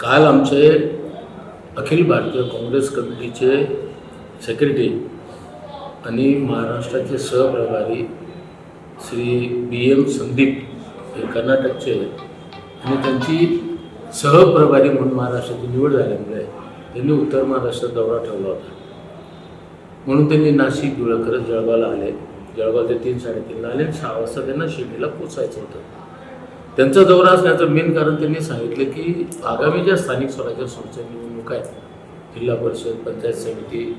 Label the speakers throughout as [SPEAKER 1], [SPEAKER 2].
[SPEAKER 1] काल आमचे अखिल भारतीय काँग्रेस कमिटीचे सेक्रेटरी आणि महाराष्ट्राचे सहप्रभारी श्री बी एम संदीप हे कर्नाटकचे आणि त्यांची सहप्रभारी म्हणून महाराष्ट्राची निवड झाल्यामुळे त्यांनी उत्तर महाराष्ट्रात दौरा ठेवला होता. म्हणून त्यांनी नाशिक धुळं करत जळगावला आले. जळगाव ते तीन साडेतीनला आले आणि सहा वाजता त्यांना शिर्डीला पोचायचं होतं. त्यांचा दौरा असण्याचं मेन कारण त्यांनी सांगितलं की आगामी ज्या स्थानिक स्वराज्य संस्थेच्या निवडणूक आहेत जिल्हा परिषद पंचायत समिती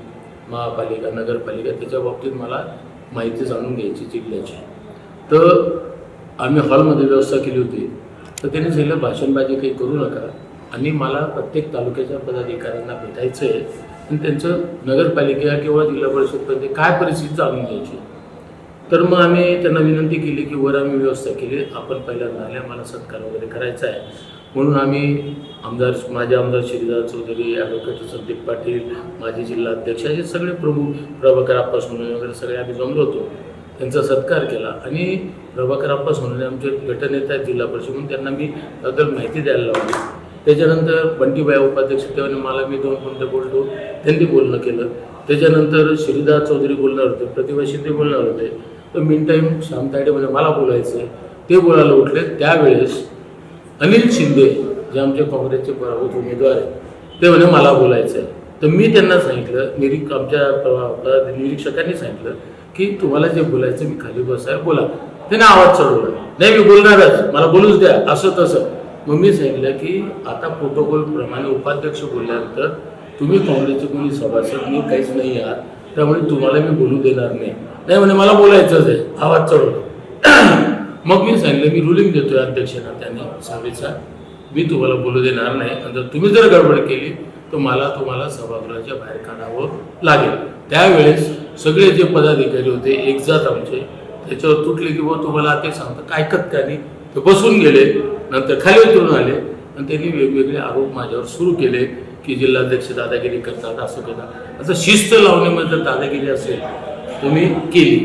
[SPEAKER 1] महापालिका नगरपालिका त्याच्या बाबतीत मला माहिती जाणून घ्यायची जिल्ह्याची. तर आम्ही हॉलमध्ये व्यवस्था केली होती. तर त्यांनी सांगितलं भाषणबाजी काही करू नका. आणि मला प्रत्येक तालुक्याच्या पदाधिकाऱ्यांना भेटायचं आहे आणि त्यांचं नगरपालिका किंवा जिल्हा परिषदमध्ये काय परिस्थिती जाणून घ्यायची? तर मग आम्ही त्यांना विनंती केली की वर आम्ही व्यवस्था केली. आपण पहिल्यांदा आले मला सत्कार वगैरे करायचा आहे. म्हणून आम्ही आमदार माझे आमदार श्रीदास चौधरी ॲडव्होकेट संदीप पाटील माजी जिल्हा अध्यक्ष हे सगळे प्रमुख प्रभाकर आप्पा सोनवणे वगैरे सगळे आम्ही जमलो होतो. त्यांचा सत्कार केला आणि प्रभाकर आप्पा सोनवणे म्हणजे आमचे गटनेते आहेत जिल्हा परिषद म्हणून त्यांना मी त्याबद्दल माहिती द्यायला लावली. त्याच्यानंतर बंटीबाई उपाध्यक्ष तेव्हा मला मी दोन कोणते बोलतो त्यांनी बोलणं केलं. त्याच्यानंतर श्रीदास चौधरी बोलणार होते प्रतिभा शिंदे बोलणार होते. तर मिन टाईम श्यामतायडे म्हणजे मला बोलायचं ते बोलायला उठले. त्यावेळेस अनिल शिंदे जे आमचे काँग्रेसचे पराभूत उमेदवार आहेत ते म्हणे मला बोलायचं आहे तर मी त्यांना सांगितलं निरीक आमच्या प्र- निरीक्षकांनी सांगितलं की तुम्हाला जे बोलायचं मी खाली बसायला बोला. त्याने आवाज चढवला. नाही मी बोलणारच. मला बोलूच द्या. असं तसं. मग मी सांगितलं की आता प्रोटोकॉलप्रमाणे उपाध्यक्ष बोलल्यानंतर तुम्ही काँग्रेसचे कोणी सभासद मी काहीच नाही आहात. त्यामुळे तुम्हाला मी बोलू देणार नाही. नाही म्हणे मला बोलायचंच आहे. आवाज चढवला मग मी सांगितलं मी रुलिंग देतोय अध्यक्षांना त्याने सभेचा मी तुम्हाला बोलू देणार नाही. आणि जर तुम्ही जर गडबड केली तर मला तुम्हाला सभागृहाच्या बाहेर काढावं लागेल. त्यावेळेस सगळे जे पदाधिकारी होते एकजात आमचे त्याच्यावर तुटले की बाबा तुम्हाला ते सांगतं काय ऐकत का नाही? ते बसून गेले नंतर खाली उतरून आले आणि त्यांनी वेगवेगळे आरोप माझ्यावर सुरू केले की जिल्हाध्यक्ष दादागिरी करतात असं करतात. असं शिस्त लावण्यामध्ये जर दादागिरी असेल तुम्ही केली.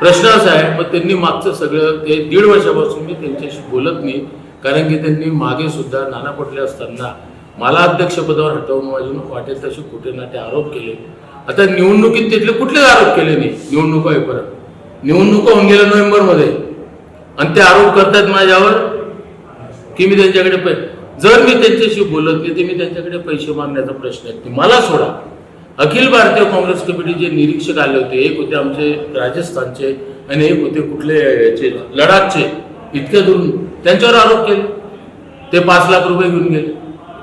[SPEAKER 1] प्रश्न असा आहे मग त्यांनी मागचं सगळं ते दीड वर्षापासून मी त्यांच्याशी बोलत नाही कारण की त्यांनी मागे सुद्धा नाना पटले असताना मला अध्यक्षपदावर हटवून वाजून वाटेल तसे कुठे ना ते आरोप केले. आता निवडणुकीत तिथले कुठलेच आरोप केले नाही निवडणूक होईपर्यंत निवडणुका होऊन गेल्या नोव्हेंबरमध्ये. आणि ते आरोप करतात माझ्यावर की मी त्यांच्याकडे जर मी त्यांच्याशी बोलत नाही ते मी त्यांच्याकडे पैसे मागण्याचा प्रश्न आहे. मला सोडा. अखिल भारतीय काँग्रेस कमिटीचे निरीक्षक आले होते एक होते आमचे राजस्थानचे आणि एक होते कुठले याचे लडाखचे इतक्या दुरून त्यांच्यावर आरोप केले. ते पाच लाख रुपये घेऊन गेले.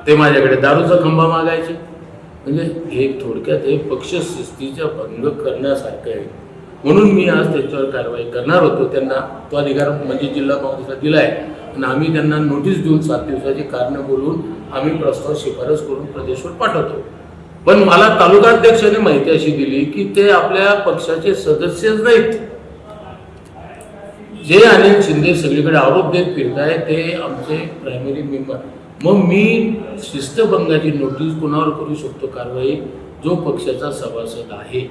[SPEAKER 1] ते माझ्याकडे दारूचा खंबा मागायचे. म्हणजे हे थोडक्यात हे पक्षशिस्तीचा भंग करण्यासारखं आहे. म्हणून मी आज त्याच्यावर कारवाई करणार होतो. त्यांना तो अधिकार म्हणजे जिल्हा काँग्रेसला दिला आहे आणि आम्ही त्यांना नोटीस देऊन सात दिवसाची कारणं बोलून आम्ही प्रस्ताव शिफारस करून प्रदेशवर पाठवतो. पण मला तालुकाध्यक्षाने माहिती अशी दिली की ते आपल्या पक्षाचे सदस्यच नाहीत. जे अनिल शिंदे सगळीकडे आरोप देत फिरताय ते आमचे प्रायमरी मेंबर मग मी शिस्तभंगाची नोटीस कुणावर करू शकतो कारवाई? जो पक्षाचा सभासद आहे.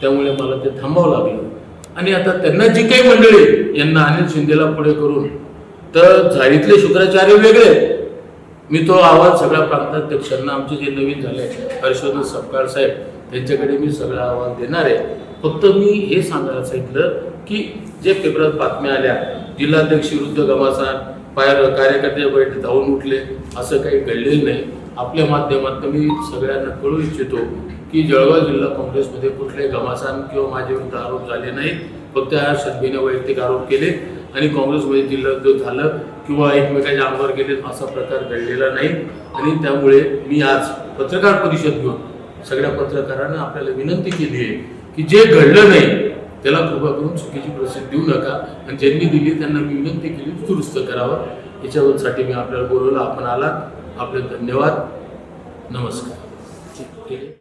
[SPEAKER 1] त्यामुळे मला ते थांबावं लागलं. आणि आता त्यांना जी काही मंडळी यांना अनिल शिंदेला पुढे करून तर झाडीतले शुक्राचार्य वेगळे आहेत. मी तो आवाज सगळ्या प्रांताध्यक्षांना आमचे जे नवीन झाले हर्षवर्धन सपकाळ साहेब त्यांच्याकडे मी सगळा आवाज देणार आहे. फक्त मी हे सांगायला सांगितलं की जे पेपरात बातम्या आल्या जिल्हाध्यक्ष विरुद्ध गमासान बाहेर कार्यकर्ते बैठ धावून उठले असं काही घडलेलं नाही. आपल्या माध्यमातून मी सगळ्यांना कळू इच्छितो की जळगाव जिल्हा काँग्रेसमध्ये कुठले घमासान किंवा माझे विरुद्ध आरोप झाले नाहीत. फक्त ह्या सदबीने वैयक्तिक आरोप केले. आणि काँग्रेसमध्ये जिल्हा जो झालं किंवा एकमेकांच्या आमदार गेले असा प्रकार घडलेला नाही. आणि त्यामुळे मी आज पत्रकार परिषद घेऊन सगळ्या पत्रकारांना आपल्याला विनंती केली आहे की जे घडलं नाही त्याला कृपा करून चुकीची प्रसिद्ध देऊ नका. आणि ज्यांनी दिली त्यांना मी विनंती केली दुरुस्त करावं. याच्यासाठी मी आपल्याला बोलवलं. आपण आलात. आपले धन्यवाद. नमस्कार.